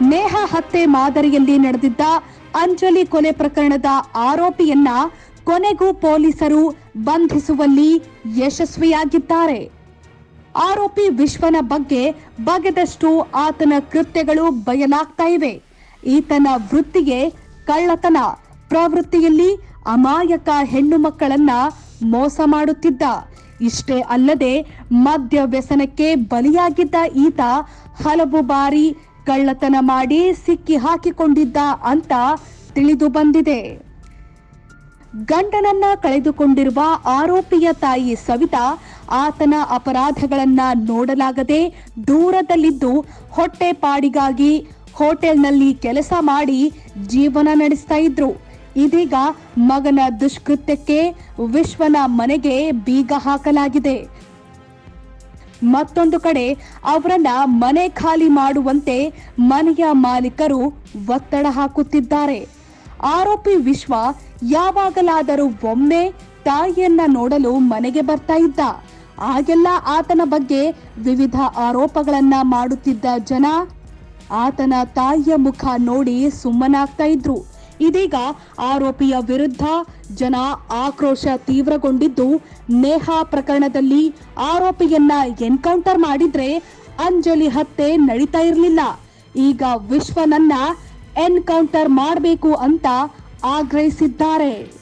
ನೇಹ ಹತ್ಯೆ ಮಾದರಿಯಲ್ಲಿ ನಡೆದಿದ್ದ ಅಂಜಲಿ ಕೊಲೆ ಪ್ರಕರಣದ ಆರೋಪಿಯನ್ನ ಕೊನೆಗೂ ಪೊಲೀಸರು ಬಂಧಿಸುವಲ್ಲಿ ಯಶಸ್ವಿಯಾಗಿದ್ದಾರೆ. ಆರೋಪಿ ವಿಶ್ವನ ಬಗ್ಗೆ ಬಗೆದಷ್ಟು ಆತನ ಕೃತ್ಯಗಳು ಬಯಲಾಗ್ತಾ ಇವೆ. ಈತನ ವೃತ್ತಿಗೆ ಕಳ್ಳತನ. ಪ್ರವೃತ್ತಿಯಲ್ಲಿ ಅಮಾಯಕ ಹೆಣ್ಣು ಮಕ್ಕಳನ್ನ ಮೋಸ ಮಾಡುತ್ತಿದ್ದ. ಇಷ್ಟೇ ಅಲ್ಲದೆ ಮದ್ಯ ವ್ಯಸನಕ್ಕೆ ಬಲಿಯಾಗಿದ್ದ ಈತ ಹಲವು ಬಾರಿ ಕಳ್ಳತನ ಮಾಡಿ ಸಿಕ್ಕಿ ಹಾಕಿಕೊಂಡಿದ್ದ ಅಂತ ತಿಳಿದು ಬಂದಿದೆ. ಗಂಡನನ್ನ ಕಳೆದುಕೊಂಡಿರುವ ಆರೋಪಿಯ ತಾಯಿ ಸವಿತಾ ಆತನ ಅಪರಾಧಗಳನ್ನ ನೋಡಲಾಗದೆ ದೂರದಲ್ಲಿದ್ದು ಹೊಟ್ಟೆ ಪಾಡಿಗಾಗಿ ಹೋಟೆಲ್ನಲ್ಲಿ ಕೆಲಸ ಮಾಡಿ ಜೀವನ ನಡೆಸ್ತಾ ಇದ್ರು. ಇದೀಗ ಮಗನ ದುಷ್ಕೃತ್ಯಕ್ಕೆ ವಿಶ್ವನ ಮನೆಗೆ ಬೀಗ ಹಾಕಲಾಗಿದೆ. ಮತ್ತೊಂದು ಕಡೆ ಅವರನ್ನ ಮನೆ ಖಾಲಿ ಮಾಡುವಂತೆ ಮನೆಯ ಮಾಲೀಕರು ಒತ್ತಡ ಹಾಕುತ್ತಿದ್ದಾರೆ. ಆರೋಪಿ ವಿಶ್ವ ಯಾವಾಗಲಾದರೂ ಒಮ್ಮೆ ತಾಯಿಯನ್ನ ನೋಡಲು ಮನೆಗೆ ಬರ್ತಾ ಇದ್ದ. ಆಗೆಲ್ಲ ಆತನ ಬಗ್ಗೆ ವಿವಿಧ ಆರೋಪಗಳನ್ನ ಮಾಡುತ್ತಿದ್ದ ಜನ ಆತನ ತಾಯಿಯ ಮುಖ ನೋಡಿ ಸುಮ್ಮನಾಗ್ತಾ ಇದ್ರು. ಇದೀಗ ಆರೋಪಿಯ ವಿರುದ್ಧ ಜನ ಆಕ್ರೋಶ ತೀವ್ರಗೊಂಡಿದ್ದು, ನೇಹಾ ಪ್ರಕರಣದಲ್ಲಿ ಆರೋಪಿಯನ್ನ ಎನ್ಕೌಂಟರ್ ಮಾಡಿದ್ರೆ ಅಂಜಲಿ ಹತ್ಯೆ ನಡೀತಾ ಇರಲಿಲ್ಲ. ಈಗ ವಿಶ್ವನನ್ನ ಎನ್ಕೌಂಟರ್ ಮಾಡಬೇಕು ಅಂತ ಆಗ್ರಹಿಸಿದ್ದಾರೆ.